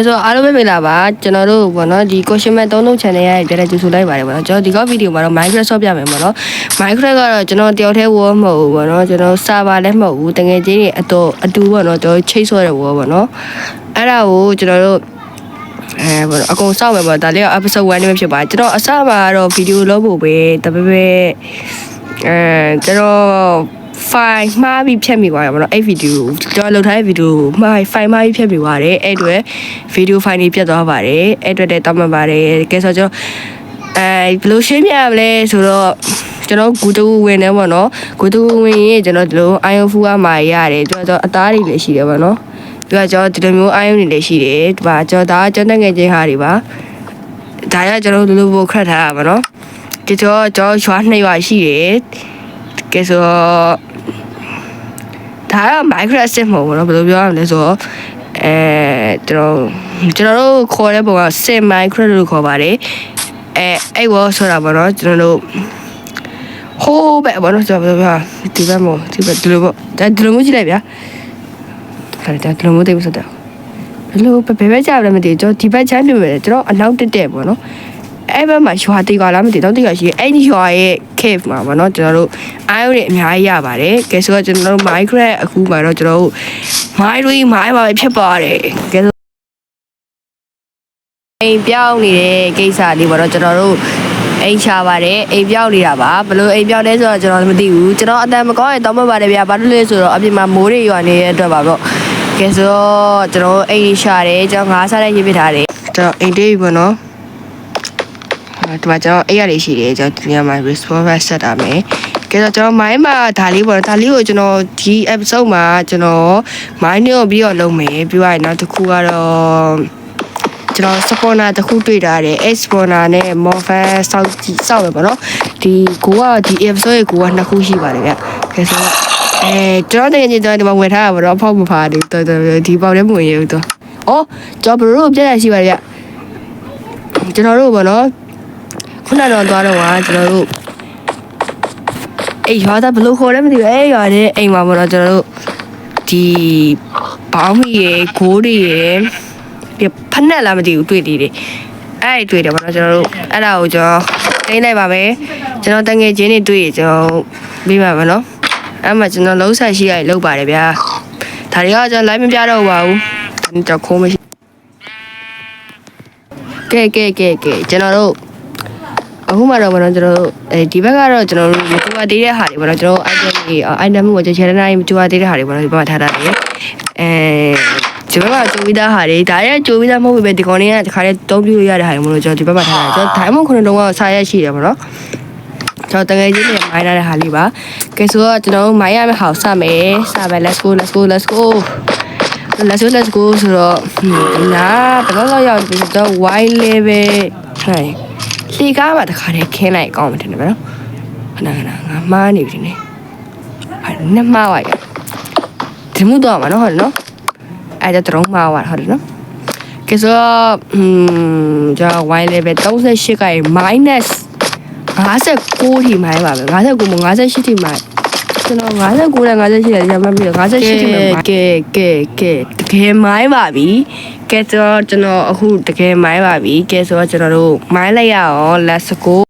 ကဲဆိုအားလုံးပဲမင်္ဂလာပါကျွန်တော်တို့ဘောနော်ဒီ question map သုံးလုံး channel ရဲ့ပြန်လည်ကြိုဆိုလိုက်ပါတယ်ဘောနော်ကျွန်တော်ဒီကောဗီဒီယိုမှာတော့ Minecraft ဆော့ပြမယ်ဘောနော် Minecraft ကတော့ကျွန်တော်တယောက်တည်းဝေါ်မဟုတ်ဘူးဘောနော်ကျွန်တော် server လည်းမဟုတ်ဘူးတကယ်ချင်းတွေအတော့အတူဘောနော်ကျွန်တော်ချိတ်ဆော့တဲ့ဝေါ်ဘောနော်အဲ့ဒါကိုကျွန်တော်တို့အဲဘောနော်အကုန်စောက်မယ်ဘောဒါလေးက episode 1နဲ့ဖြစ်ပါကျွန်တော်အစမှာတော့ဗီဒီယိုလုပ်ဖို့ပဲတပည့်ပဲအဲကျွန်တော် file မှားပြီးဖြတ်မိသွားရပါတော့အဲ့ဗီဒီယိုကျွန်တော်လုပ်ထားတဲ့ဗီဒီယိုမှား file မှားပြီးဖြတ်မိသွားတယ်အဲ့အတွက်ဗီဒီယို file တွေပြတ်သွားပါတယ်အဲ့အတွက်လည်းတောင်းပန်ပါတယ်ကဲဆိုတော့ကျွန်တော်အဲဘယ်လိုရှင်းပြရမလဲဆိုတော့ကျွန်တော်ဂူတူဝင်နေပေါ့နော်ဂူတူဝင်ရင်ကျွန်တော်ဒီလို iron food အမှာရတယ်ကျွန်တော်အသားတွေလည်းရှိတယ်ပေါ့နော်ပြီးတော့ကျွန်တော်ဒီလိုမျိုး iron တွေလည်းရှိတယ်ဒီပါကျွန်တော်ဒါကျွန်တော်ငယ်ချင်းဟာတွေပါဒါရကျွန်တော်ဒီလိုပိုခတ်ထားတာပါနော်ဒီတော့ကျွန်တော်ရွာနှစ်ရွာရှိတယ်ကဲဆိုတော့ ဒါက Minecraft စစ်မဟုတ်ဘူးเนาะဘယ်လိုပြောရမလဲဆိုတော့အဲကျွန်တော်ကျွန်တော်တို့ခေါ်တဲ့ပုံကစစ် Minecraft လို့ခေါ်ပါတယ်အဲအဲ့ဘောဆိုတာပေါ့เนาะကျွန်တော်တို့ဟိုးပဲဘောเนาะကျွန်တော်ဘယ်လိုပြောဒီဘက်မို့ဒီဘက်ဒီလိုပေါ့ဒါဒီလိုမျိုးကြည့်လိုက်ဗျာခါဒါဒီလိုမျိုးတိတ်မစတော့ဘယ်လိုဘယ်ဘက်ကြလဲမသိကျွန်တော်ဒီဘက်ချမ်းပြမယ်ကျွန်တော်အနောက်တက်တက်ပေါ့เนาะ အဲ့ဘက်မှာရွာတေးကလားမသိတော့တေးကရှိရဲ့အဲ့ဒီရွာရဲ့ cave မှာပေါ့နော်ကျွန်တော်တို့ iron တွေအများကြီးရပါတယ်ကဲဆိုတော့ကျွန်တော်တို့ Minecraft အခုမှာတော့ကျွန်တော်တို့ mine တွေ mine ပါပဲဖြစ်ပါတယ်ကဲဆိုအိမ်ပြောင်းနေတဲ့ကိစ္စလေးပေါ့နော်ကျွန်တော်တို့အိမ်ချပါတယ်အိမ်ပြောင်းနေတာပါဘယ်လို့အိမ်ပြောင်းလဲဆိုတော့ကျွန်တော်မသိဘူးကျွန်တော်အတန်မကောင်းရင်တောင်းပန်ပါတယ်ဗျာဘာလို့လဲဆိုတော့အပြင်မှာမိုးတွေရွာနေတဲ့အတွက်ပါပေါ့ကဲဆိုတော့ကျွန်တော်အိမ်ရှာတယ်ကျွန်တော်ငါးစားတဲ့ရေးပြထားတယ်ကျွန်တော်အိမ်တေးပြီပေါ့နော် ဒီမှာကျွန်တော်အဲ့ရလေးရှိတယ်ကျွန်တော်ဒီညမှာ response ဆက်တာမယ်ကဲတော့ကျွန်တော် mind မှာဒါလေးပေါ့ဒါလေးကိုကျွန်တော်ဒီ episode မှာကျွန်တော် mind ကိုပြီးတော့လုပ်မယ်ပြီးတော့နောက်တစ်ခုကတော့ကျွန်တော် spawner တစ်ခုတွေ့တာတယ် X spawner နဲ့ morpher စောက်ကြည့်စောက်ရပါတော့ဒီကိုကဒီ episode ရဲ့ကိုကနှစ်ခုရှိပါတယ်ဗျကဲဆိုတော့အဲကျွန်တော်တကယ်ကြီးကျွန်တော်ဒီမှာဝယ်ထားတာပါတော့အဖောက်မဖားဘူးတော်တော်ဒီပေါက်လည်းမဝင်ရဘူးတော့အော်ကျွန်တော်ဘရိုးပြက်ရရှိပါတယ်ဗျကျွန်တော်တို့ပေါ့နော် ခုနတော့သွားတော့ကကျွန်တော်တို့အေးရွာသားဘယ်လို့ခေါ်လဲမသိဘူးအေးရွာတဲ့အိမ်မှာပေါ့နော်ကျွန်တော်တို့ဒီဘောင်းမီရေဂိုးတွေရေဒီဖက်နဲ့လားမသိဘူးတွေ့သေးတယ်အဲ့ဒီတွေ့တယ်ပေါ့နော်ကျွန်တော်တို့အဲ့ဒါကိုကျွန်တော်တင်းလိုက်ပါမယ်ကျွန်တော်တငယ်ချင်းတွေတွေ့ရကျွန်တော်ပြီးပါမယ်နော်အဲ့မှာကျွန်တော်လုံးဆက်ရှိရလောက်ပါတယ်ဗျာဒါတွေကကျွန်တော် live မပြတော့ပါဘူးကျွန်တော်ခိုးမရှိကဲကဲကဲကဲကျွန်တော်တို့ အခုမှတော့ဗောနော်ကျွန်တော်တို့အဲဒီဘက်ကတော့ကျွန်တော်တို့မတူပါသေးတဲ့ဟာတွေဗောနော်ကျွန်တော် item တွေ item ကိုကျွန်တော် channel တိုင်းမတူပါသေးတဲ့ဟာတွေဗောနော်ဒီဘက်မှာထားတာလေအဲဒီဘက်ကကြိုးပြီးသားဟာတွေဒါရဲကြိုးပြီးသားမဟုတ်ဘူးပဲဒီကောင်လေးကတခါတည်းတုံးပြလို့ရတဲ့ဟာတွေမလို့ကျွန်တော်ဒီဘက်မှာထားတာကျွန်တော် diamond ခုနှစ်တုံးကစာရက်ရှိတယ်ဗောနော်ကျွန်တော်တကယ်ကြီးနေမိုင်းလာတဲ့ဟာလေးပါကဲဆိုတော့ကျွန်တော်မိုင်းရမယ့်ဟာကိုစမယ်စမယ် let's go let's go let's go let's go let's go ဆိုတော့ဒီနာဘယ်တော့ရောက်ပြီဆိုတော့ wide level ဟဲ့ လှေကားပါတခါတည်းခင်းလိုက်ကောင်းမှတယ်နော်ခဏခဏငါမှားနေပြီနေဟာနှစ်မှားပါရဒီမှုတော့မှာနော်ဟုတ်တယ်နော်အဲ့ဒါတော့မှားပါဟုတ်တယ်နော်ကဲဆိုอืมကြာ y level 38က minus 59ထိမှိုင်းပါပဲ59 58ထိမှိုင်း ကျွန်တော်59နဲ့58နဲ့ရမှတ်ပြီးတော့58ထိမိုင်းကဲကဲကဲတကယ်မိုင်းပါပြီကဲဆိုတော့ကျွန်တော်အခုတကယ်မိုင်းပါပြီကဲဆိုတော့ကျွန်တော်တို့မိုင်းလိုက်ရအောင် let's go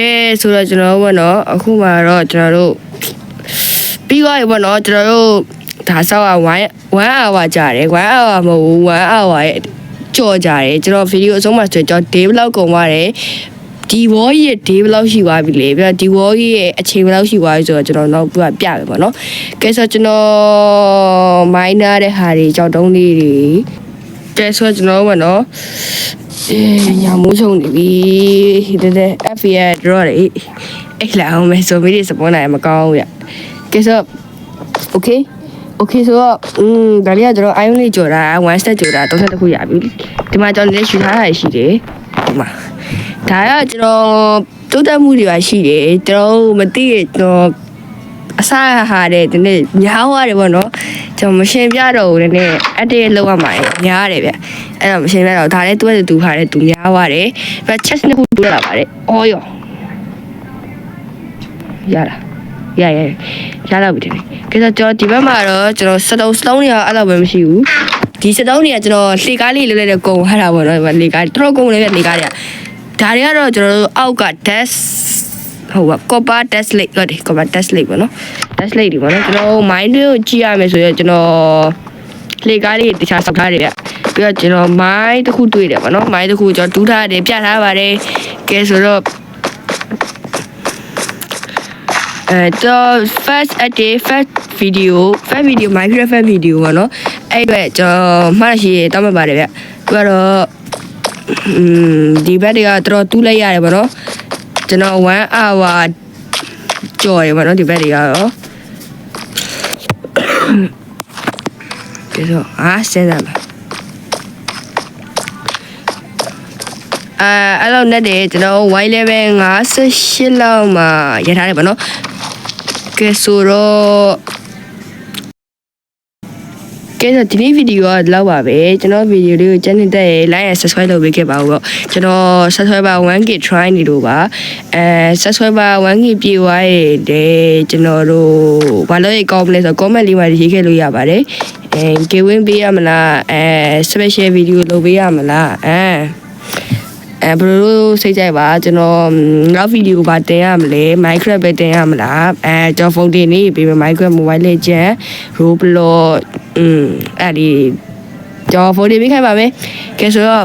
ကဲဆိုတော့ကျွန်တော်တို့ဘောနော်အခုမှတော့ကျွန်တော်တို့ပြီးသွားပြီဘောနော်ကျွန်တော်တို့ဒါဆောက်ရ1 1 hour ကြာတယ်1 hour မဟုတ်ဘူး1 hour ရဲ့ကြော်ကြတယ်ကျွန်တော်ဗီဒီယိုအဆုံးမှာဆိုကျွန်တော် day vlog ကုန်သွားတယ်ဒီဝေါ်ရဲ့ day vlog ရှိသွားပြီလေပြီးတော့ဒီဝေါ်ရဲ့အချိန် vlog ရှိသွားပြီဆိုတော့ကျွန်တော်နောက်ပြပြမယ်ပေါ့နော်ကဲဆိုတော့ကျွန်တော် minor တဲ့ဟာတွေကြောက်တုံးလေးတွေကဲဆိုတော့ကျွန်တော်ဘောနော် အေးညာမိုးချုံနေပြီတဲ့တဲ့ FA draw လေအဲ့လာအောင်မယ်ဆိုပြီးဒီစပွန်နိုင်မကောင်းဘူးရကဲဆို okay okay ဆိုတော့อืมဒါလေးကကျွန်တော် iron လေးကြော်တာ1 step ကြော်တာ30တခုရပြီဒီမှာကျွန်တော်လည်းရှူထားတာရှိတယ်ဒီမှာဒါကကျွန်တော်တိုးတက်မှုတွေပါရှိတယ်ကျွန်တော်မသိရကျွန်တော် အစားဟာတဲ့ဒီနေ့ညားသွားတယ်ပေါ့နော်ကျွန်တော်မရှင်ပြတော့ဘူးနည်းနည်းအတေးလောက်ရမှာညားရတယ်ဗျအဲ့တော့မရှင်ပြတော့ဒါလည်းသူ့ရဲ့သူဟာတဲ့သူညားသွားတယ်ပြ chest နှစ်ခုတိုးလာပါတယ်အော်ယောရလားရရရတော့ပြီတဲ့ကဲဆိုကျွန်တော်ဒီဘက်မှာတော့ကျွန်တော်စတုံးစတုံးတွေကအဲ့လိုပဲမရှိဘူးဒီစတုံးတွေကကျွန်တော်လှေကားလေးလေးလေးကုံဟာတာပေါ့နော်ဒီမှာလှေကားတော်တော်ကုံလေးပဲလှေကားတွေကဒါတွေကတော့ကျွန်တော်တို့အောက်က dash ဟုတ်ပါ copper test lake ဟုတ်တယ် copper test lake ပေါ့နော် test lake ဒီပေါ့နော်ကျွန်တော် mind ကိုကြည့်ရမယ်ဆိုရင်ကျွန်တော်လေကားလေးတခြားစောက်ထားတယ်ဗျပြီးတော့ကျွန်တော် mind တစ်ခုတွေ့တယ်ပေါ့နော် mind တစ်ခုကျွန်တော်တူးထားတယ်ပြထားပါတယ်ကဲဆိုတော့အဲတော့ first a day first video first video minecraft first video ပေါ့နော်အဲ့အတွက်ကျွန်တော်မှားရှိရတောင်းမှပါတယ်ဗျသူကတော့อืมဒီဘက်တွေကတော်တော်တူးလိုက်ရတယ်ပေါ့နော် ကျွန်တော်1 hour ကြော်တယ်ပေါ့နော်ဒီဘက်တွေကတော့ဒီတော့အားစဲတာပါအဲအဲ့လိုနဲ့တယ်ကျွန်တော် white level 58လောက်မှာရထားတယ်ပေါ့နော်ကဲဆိုတော့ ကဲဆိုဒီနေ့ဗီဒီယိုကလောက်ပါပဲကျွန်တော်ဗီဒီယိုလေးကိုကျန်နေတဲ့ like and subscribe လုပ်ပေးခဲ့ပါဦးပေါ့ကျွန်တော် subscriber 1k try နေလို့ပါအဲ subscriber 1k ပြေသွားရတဲ့ကျွန်တော်တို့ဘာလို့ရကောင်းမလဲဆိုတော့ comment လေးမှာရေးခဲ့လို့ရပါတယ်အဲ giveaway ပေးရမလားအဲ special video လုပ်ပေးရမလားအဲ အဲဘယ်လိုစိတ်ကြိုက်ပါကျွန်တော်နောက်ဗီဒီယိုပါတင်ရမလဲ Minecraft ပဲတင်ရမလားအဲကျွန်တော်ဖုန်းတင်နေပြီး Minecraft Mobile Legend Roblox อืมအဲ့ဒီကျွန်တော်ဖုန်းတင်ပေးခိုင်းပါမယ်ကဲဆိုတော့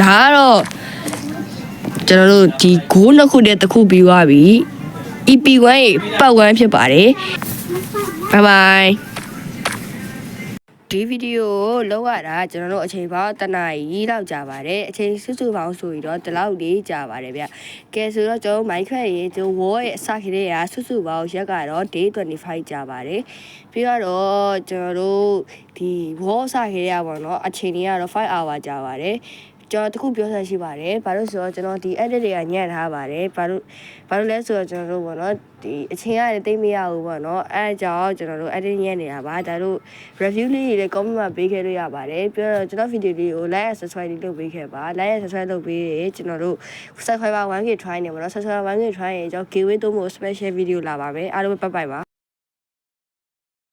ဒါကတော့ကျွန်တော်တို့ဒီဂိုးနှစ်ခုတည်းတစ်ခုပြီးသွားပြီ EP1 ရဲ့ပတ်ဝန်းဖြစ်ပါတယ် bye bye ဒီဗီဒီယိုကိုလောက်ရတာကျွန်တော်တို့အချိန်ပေါင်းတနာရီလောက်ကြာပါတယ်အချိန်စုစုပေါင်းဆိုပြီးတော့ဒီလောက်လေးကြာပါတယ်ဗျကဲဆိုတော့ကျွန်တော် Minecraft ရေကျွန်တော် Wall ရဲ့အစခရေကစုစုပေါင်းရက်ကတော့ day 25ကြာပါတယ်ပြီးတော့ကျွန်တော်တို့ဒီ Wall အစခရေကပေါ့နော်အချိန်ကြီးကတော့5 hour ကြာပါတယ် ကျွန်တော်တခုပြောဆက်ရှိပါတယ်။ဘာလို့ဆိုတော့ကျွန်တော်ဒီ edit တွေကညံ့ထားပါတယ်။ဘာလို့ဘာလို့လဲဆိုတော့ကျွန်တော်တို့ပေါ့နော်ဒီအချိန်ကလည်းတိတ်မရဘူးပေါ့နော်။အဲအကြောင်းကျွန်တော်တို့ edit ညံ့နေတာပါ။ဒါတို့ review လေးတွေလည်း comment မှာပေးခဲ့လို့ရပါတယ်။ပြီးတော့ကျွန်တော် video လေးကို like and subscribe လေးလုပ်ပေးခဲ့ပါ။ like and subscribe လုပ်ပေးရင်ကျွန်တော်တို့ subscriber 1k try နေပါတော့ subscriber 1k try ရင်ကျွန်တော် giveaway သုံးဖို့ special video လာပါမယ်။အားလုံးပဲပတ်ပိုက်ပါ